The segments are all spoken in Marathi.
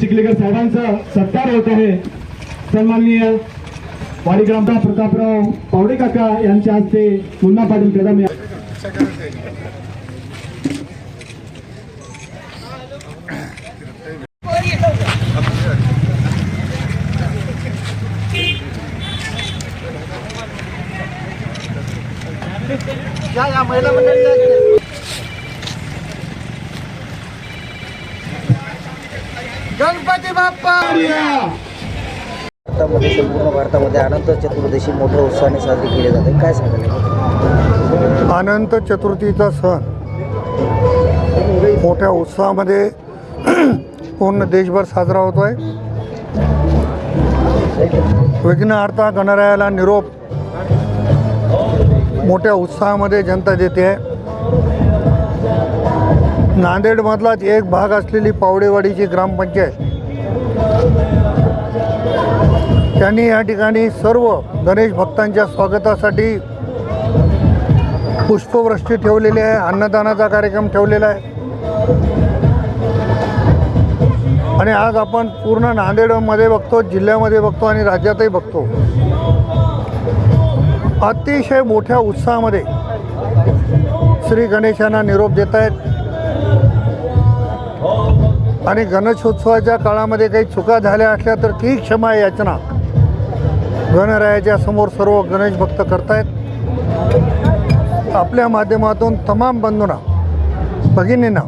चिखलेकर साहेबांचा सत्कार होत आहे. सन्माननीय वाडीग्रामचा प्रतापराव पावडे काका यांच्या हस्ते मुन्ना पाटील कदम या महिला मंडळी गणपती बाप्पा! भारतामध्ये संपूर्ण भारतामध्ये अनंत चतुर्दशी मोठ्या उत्साहाने साजरी केली जाते. काय सांगाल? अनंत चतुर्थीचा सण मोठ्या उत्साहामध्ये पूर्ण देशभर साजरा होतो आहे विघ्नहर्ता गणरायाला निरोप मोठ्या उत्साहामध्ये जनता देते. आहे नांदेडमधलाच एक भाग असलेली पावडेवाडीची ग्रामपंचायत. त्यांनी या ठिकाणी सर्व गणेश भक्तांच्या स्वागतासाठी पुष्पवृष्टी ठेवलेली आहे अन्नदानाचा कार्यक्रम ठेवलेला आहे. आणि आज आपण पूर्ण नांदेडमध्ये बघतो जिल्ह्यामध्ये बघतो आणि राज्यातही बघतो. अतिशय मोठ्या उत्साहामध्ये श्री गणेशांना निरोप देत आहेत आणि गणेशोत्सवाच्या काळामध्ये काही चुका झाल्या असल्या तर ती क्षमा याचना. गणरायाच्या समोर सर्व गणेश भक्त करतायत. आपल्या माध्यमातून तमाम बंधूंना भगिनींना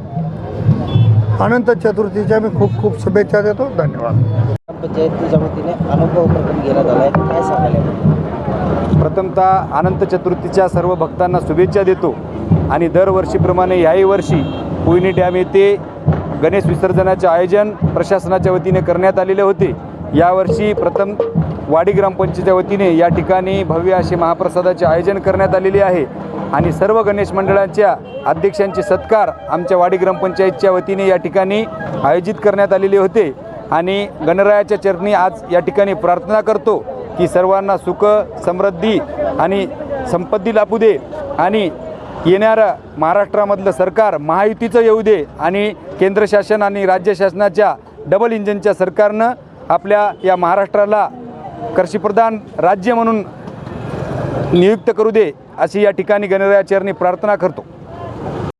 अनंत चतुर्थीच्या मी खूप खूप शुभेच्छा देतो. धन्यवाद. ग्रामपंचायतीच्या वतीने अनुभव उपक्रम घेण्यात आला आहे काय सांगाल याबद्दल? प्रथमतः अनंत चतुर्थीच्या सर्व भक्तांना शुभेच्छा देतो. आणि दरवर्षीप्रमाणे याही वर्षी कोयनी डॅम येथे गणेश विसर्जनाचे आयोजन प्रशासनाच्या वतीने करण्यात आलेले होते. यावर्षी प्रथम वाडी ग्रामपंचायतीच्या वतीने या ठिकाणी भव्य असे महाप्रसादाचे आयोजन करण्यात आलेले आहे. आणि सर्व गणेश मंडळांच्या अध्यक्षांचे सत्कार आमच्या वाडी ग्रामपंचायतच्या वतीने या ठिकाणी आयोजित करण्यात आलेले होते. आणि गणरायाच्या चरणी आज या ठिकाणी प्रार्थना करतो की सर्वांना सुख समृद्धी आणि संपत्ती लाभू दे. आणि येणारं महाराष्ट्रामधलं सरकार महायुतीचं येऊ दे आणि केंद्र शासन आणि राज्य शासनाच्या डबल इंजनच्या सरकारनं आपल्या या महाराष्ट्राला कृषीप्रधान राज्य म्हणून नियुक्त करू दे अशी या ठिकाणी गणरायाचरणी प्रार्थना करतो.